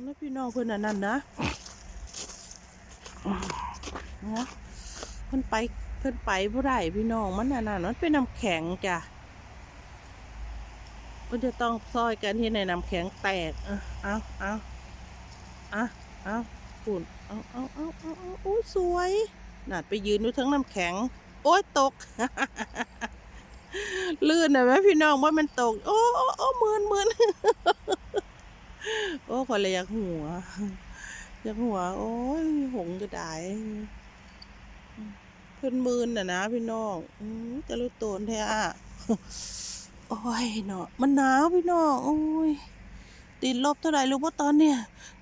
แล้วพี่น้องเพิ่นอันนั้นนะเนาะเพิ่นไปเพิ่นไปบ่ได้พี่น้องมันอันนั้นมันเป็นน้ำแข็งจ้ะก็จะต้องซอยกันที่ในน้ำแข็งแตกเอาเอาเอาเอาเอาปุ่นเอาเอาเอาเอาเอาโอ้สวยน่าไปยืนอยู่ทั้งน้ำแข็ง โอ้ยตกลื่นนะแม่พี่น้องว่ามันตก โอ้โอ้โอ้มืนมืน โอ้คนเลยอยากหัว อยากหัว โอ้ยหงจะได้เพิ่อนมืนน่ะนะพี่น้องอจะรู้โตนแท้อะโอ้ยเนาะมันหนาวพี่น้องโอ้ยติดลบเท่าไหร่รู้ว่าตอนเนี้ย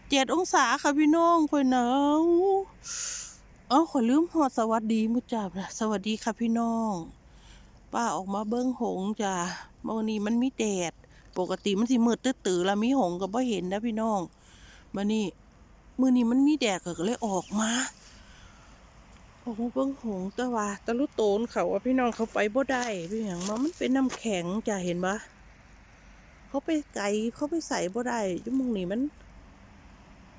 เจ็ดองศาค่ะพี่น้องค่อยหนาวเอ้าขอลืมหอดสวัสดีมุจับนะสวัสดีค่ะพี่น้อง ป้าออกมาเบิ้งหงส์จ้ะมื่อนี้มันมีแดด ปกติมันสิมืดตื้อๆแล้วมีหงก็บ่เห็นนะพี่น้องมานี่มือนี้มันมีแดดก็เลยออกมาออกมาเบิ้งหงแต่ว่าตะลุโตนเขาว่าพี่น้องเขาไปบ่ได้พี่หยังมามันเป็นน้ำแข็งจะเห็นปะเขาไปไกลเขาไปใส่บ่ได้จุ่มงนี้มัน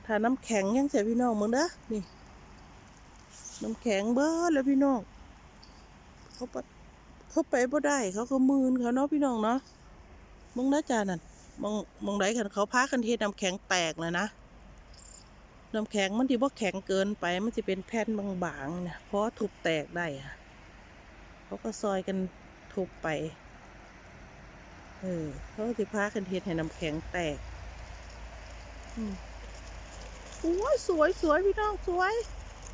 ถ้าน้ำแข็งยังเสียพี่น้องมึงเด้อนี่น้ำแข็งเบ้อแล้วพี่น้องเขาไปเขาไปบ่ได้เขาก็มืนเขาเนาะพี่น้องเนาะ มึงนะจานั่นมองมองไหนกันเขาพากันเทน้ำแข็งแตกเลยนะน้ำแข็งมันที่บ่แข็งเกินไป มันจะเป็นแผ่นบางๆนะเพราะว่าทุบแตกได้อะเขาก็ซอยกันทุบไป เออเขาจะพากันเทให้น้ำแข็งแตกอืมโอ้ยสวยสวยพี่น้องสวย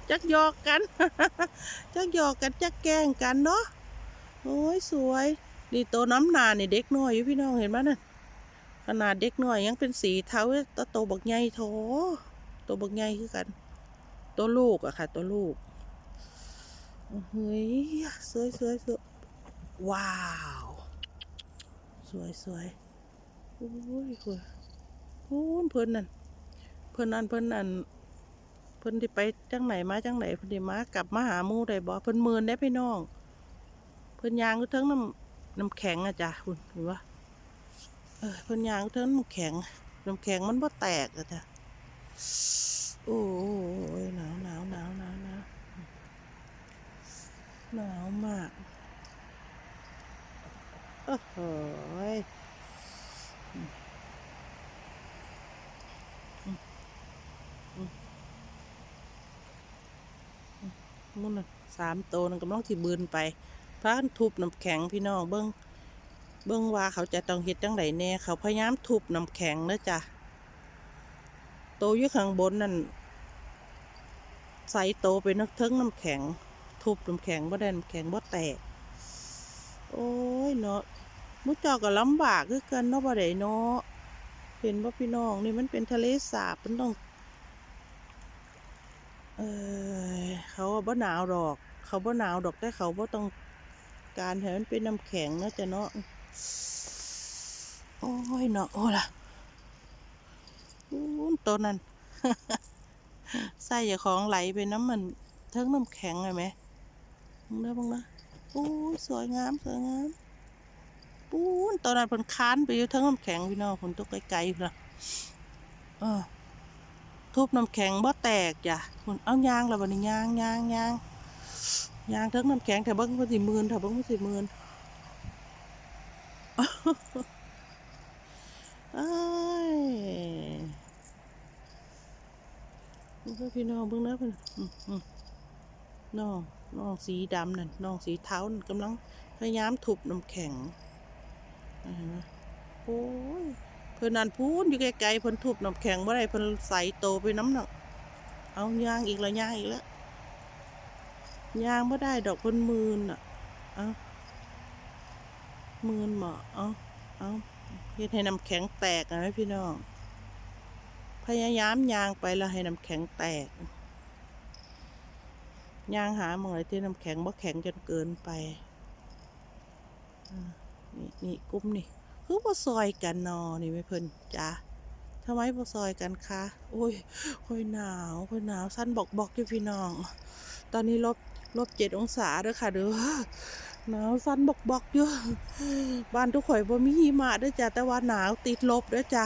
จักหยอกกัน จักหยอกกัน จักแกล้งกันเนาะโอ้ยสวย นี่โตน้ำนานี่เด็กน้อยอยู่พี่น้องเห็นไหมนั่นขนาดเด็กน้อยยังเป็นสีเทาตโตบักใหญ่โถโตบักใหญ่คือกัน ตัวลูกอะค่ะ ตัวลูกเฮ้ยสวยสวยสวยว้าว สวยสวยโอ้ยสวยโอ้เพิ่นนั่นเพิ่นนั่นเพิ่นนั่นเพิ่นที่ไปจังไหนมาจังไหนเพิ่นที่มากลับมาหามู่ได้บ่เพิ่นเมินได้พี่น้อง เพิ่นยางก็ทั้งน้ำ น้ำแข็งอะจ้ะคุณเห็นปะเออพิ่นยางก็เทั้งน้ำแข็ง น้ำแข็งมันบ่แตกอะจ้ะโอ้ยหนาวหนาวหนาวหนาวหนาวหนาวมากโอ้โหยอืมอืมอืมอืมมุ่นสามโตนั่นกำลังที่บืนไป พานทุบน้ำแข็งพี่น้องเบิ้งเบิ้งว่าเขาจะต้องเฮ็ดจังไดแน่เขาพยายามทุบน้ำแข็งนะจ้ะโตอยู่ข้างบนนั่นใส่โตไปนักเทิงน้ำแข็ง ทุบน้ำแข็งบ่ได้น้ำแข็งบ่แตก โอ้ยเนาะมุจาก็ลำบากคือกันเนาะบ่ได้เนาะเห็นบ่พี่น้องนี่มันเป็นทะเลสาบมันต้อง เออเขาว่าบ่หนาวดอก เขาบ่หนาวดอกแต่เขาบ่ต้อง การให้มันเป็นน้ำแข็งเนาะจ้ะเนาะโอ้ยเนาะโอ้ล่ะอู้นตัวนั้นใส่อย่าของไหลไปน้ำมันเทิงน้ำแข็งเลยไหมมึงเด้อมึงนะโอ้ยสวยงามสวยงามปูนตัวนั้นเพิ่นค้านไปอยู่เทิงน้ำแข็งพี่น้องเพิ่นตกไกลๆพุ่นล่ะเออทุบน้ำแข็งบ่แตกจ้ะคุณเอายางแล้วบัดนี้ยางยางยาง ยางเทั้งน้ำแข็งแต่เบิ่งมันสิหมื่นถ้าเบิ่งมันสิหมื่นเอ้ยเบิ่งพี่น้องเบิ่งเด้อเพิ่นอืมอืมน้องน้องสีดำนั่นน้องสีเทานั่นกำลังพยายามทุบน้ำแข็งเห็นไหมโอ้ยเพิ่นนันพูนอยู่ไกลๆเพิ่นทุบน้ำแข็งบ่อได้เพิ่นใส่โตไปน้ำหนักเอาย่างอีกแล้วย่างอีกแล้ว ยางบ่ได้ดอกเพิ่นมืนอะ เอามืนหมอเอาเอาเฮ็ดให้น้ำแข็งแตกนะพี่น้อง พยายามยางไปแล้วให้น้ำแข็งแตก ยางหาหมองไหนที่น้ำแข็งบ่แข็งจนเกินไปนี่นี่กุ้มนี่ คือบ่ซอยกันนอนี่ไม่เพิ่นจ้าทำไมบ่ซอยกันคะ โอ้ยค่อยหนาวค่อยหนาว สั้นบอกบอกอยู่พี่น้อง ตอนนี้ลบ ลบเจ็ดองศาเด้อค่ะเด้อหนาวสั้นบกบกอยู่บ้านทุกข่อยบ่มีหิมะด้อจ้ะแต่ว่าหนาวติดลบด้อจ้ะ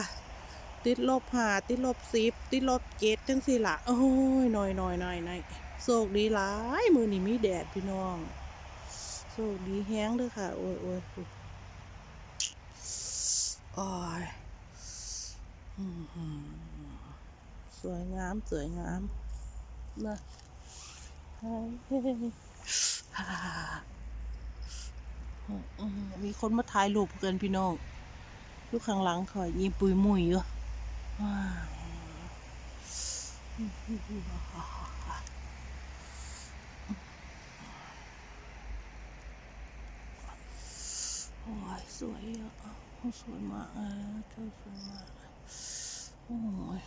ติดลบหาติดลบสิบติดลบเจ็ดจังสิละโอ้ยหน่อยหน่อยหน่อยหน่อยโชคดีหลายมือนี่มีแดดพี่น้องโชคดีแห้งเด้วยค่ะ โอ้ยโอ้ยโอ้ยโอ้ยอื้อหือสวยงามสวยงามนะเฮ้ยฮ่า มีคนมาถ่ายรูปกันพี่น้องอยู่ข้างหลังคอยยิ้มปุยมุยอยู่ว้าวโอ้ยสวยอะสวยมากเออเธอสวยมากโอ้ย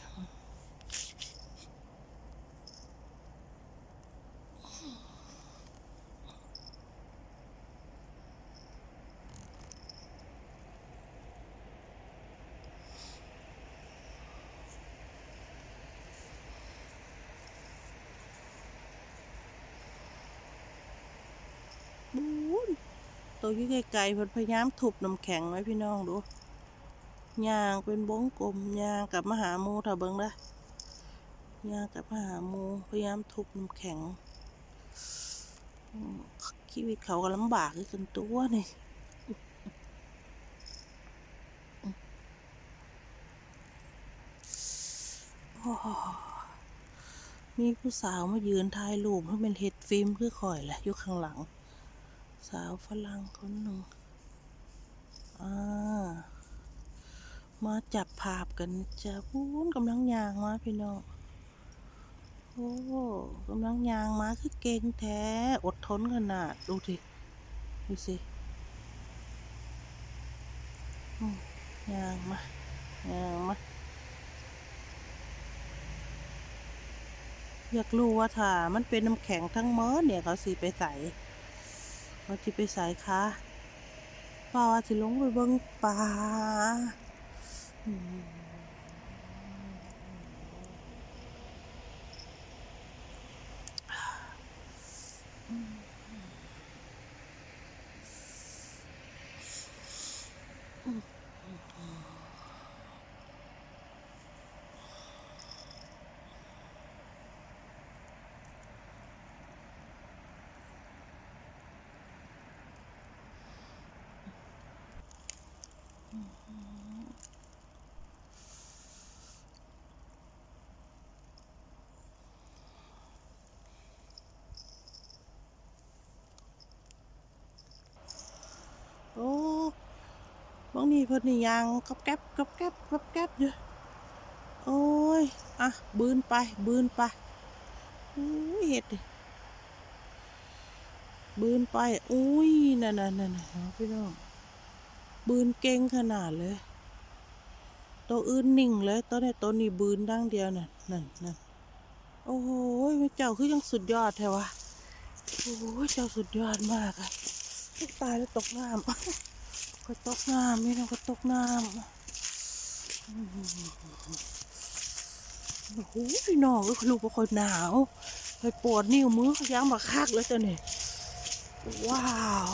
บูน ตัวยี่ไกลๆเพิ่นพยายามทุบน้ำแข็งไว้พี่น้องดูยางเป็นวงกลมยางกับมหาหมูถ้าเบิ่งได้ยางกับมหาหมูพยายามทุบน้ำแข็งชีวิตเขาก็ลำบากคือกันตัวนี่โอ้มีผู้สาวมายืนถ่ายรูปให้เป็นเฮดฟิล์มคือข่อยแหละอยู่ข้างหลัง สาวฝรั่งคนหนึ่งอ่ามาจับภาพกันจะพูนกำลังยางมาพี่น้องโอ้กำลังยางมาคือเก่งแท้ อดทนขนาด ดูสิดูสิยางมายางมาอยากรู้ว่าถ้ามันเป็นน้ำแข็งทั้งหมดเนี่ยเขาสิไปใส่ ว่าที่ไปสายคะป้าว่าสิลงไปเบิ่งปลา โอ้บางนี่เพิ่นนี่ยางกับแก๊บกับแก๊บกับแก๊บอยู่โอ้ย อะ บืนไป บืนไปอุ้ยเห็ดดิบืนไป อุ้ย นั่นนั่นนั่นพี่น้อง บืนเก่งขนาดเลย ตัวอื่นนิ่งเลยตัวนี้ตัวนี้บืนดังเดียวนั่นนั่นนั่นโอ้โหเจ้าคือยังสุดยอดแท้วะโอ้ยเจ้าสุดยอดมากอะตายแล้วตกน้ำก็ตกน้ำนี่เราก็ตกน้ำโอ้โหพี่น้องก็ลูกเป็นคนหนาวไปปวดนิ้วมือเขาย้างมาคักแล้วจ้ะเนี่ยว้าว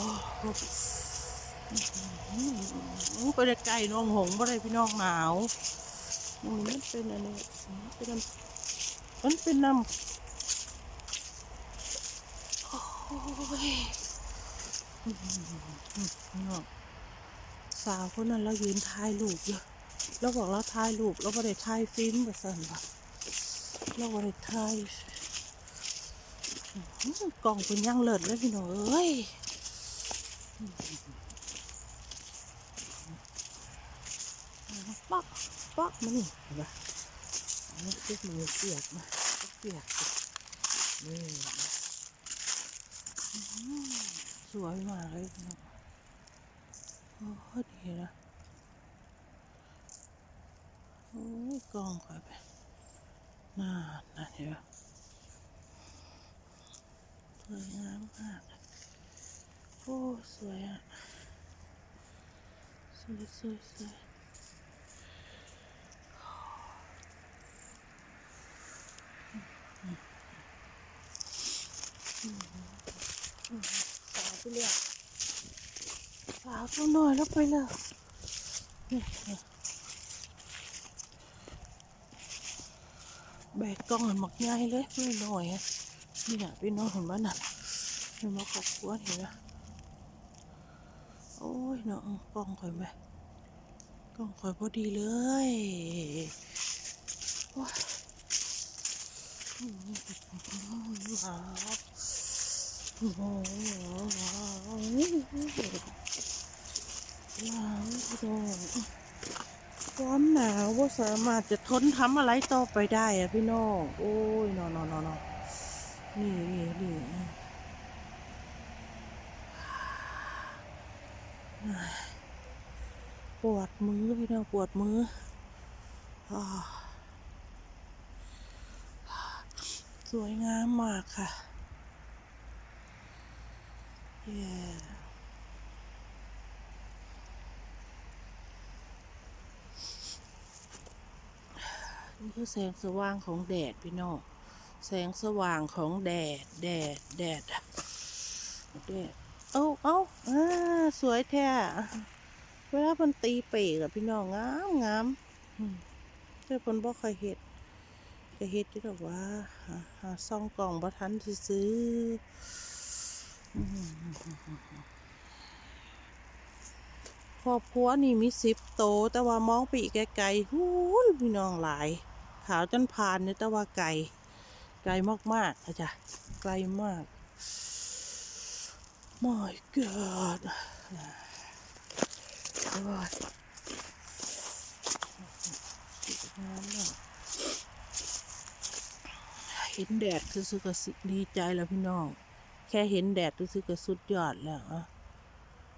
ไปได้ไก่น้องหงบ่ได้พี่น้องหนาวมันเป็นอันนี้มันเป็นน้ำมันเป็นน้ำโอ้ยน้องสาวคนนั้นเรายืนถ่ายรูปอยู่เราบอกเราถ่ายรูปเราไม่ได้ถ่ายฟิล์มแบบสั่นว่ะเราไม่ได้ถ่ายกล่องเป็นย่างเลิศเลยพี่น้องเอ้ยป๊ อกป๊อกมานี่เห็นปะอันนี้คือมือเปียกมาเปียกสินี่สวยมากเลยนะโอ้ดีนะโอ้ยกล้องก่อนไปน่าน่าเห็นปะสวยงามมากโอ้สวยอะสวย สาวไปเรื่อยสาวตัวน้อยแล้วไปเลยนี่แบกกล้องหันมักใหญ่เลยไม่หน่อยอะนี่น่ะพี่น้องเห็นบ้านน่ะเห็นมาขอบกวนเห็นไหมโอ้ยเนาะกล้องข่อยไหมกล้องข่อยพอดีเลยว้า ความหนาวว่าสามารถจะทนทำอะไรต่อไปได้อะพี่น้อง โอ้ยนอนนอนนอนนอนนี่นี่นี่ปวดมือพี่น้องปวดมืออา สวยงามมากค่ะเย้นี่คือแสงสว่างของแดดพี่น้อง แสงสว่างของแดด แดด แดด แดด เอ้าเอ้าอ่าสวยแท้ เวลามันตีเปีกอะพี่น้องงามงามอืมแต่เพิ่นบ่ค่อยเฮ็ด ก็เฮ็ดอยู่ดอกว่าหาซ่องกล่องบ่ทันซื้อครอบครัวนี่มีสิบโตวแต่ว่ามองไปอีกไกลๆหูยพี่น้องหลาย ขาวจนผ่านเนี่ยแต่ว่าไกลไกลมากๆอะจ้ะไกลมาก My God โอ้ยงา นแดดรู้สึกก็ดีใจแล้วพี่น้อง แค่เห็นแดดรู้สึกก็สุดยอดแล้วอะ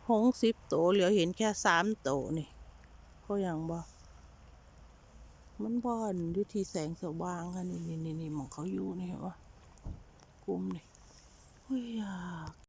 หงสิบโตเหลือเห็นแค่สามโตนี่เขาอย่างบ่มันบอนอยู่ที่แสงสว่างค่ะนี่นี่นี่มองเขาอยู่นี่เห็นปะกลุ่มนี่เฮ้ยอยาก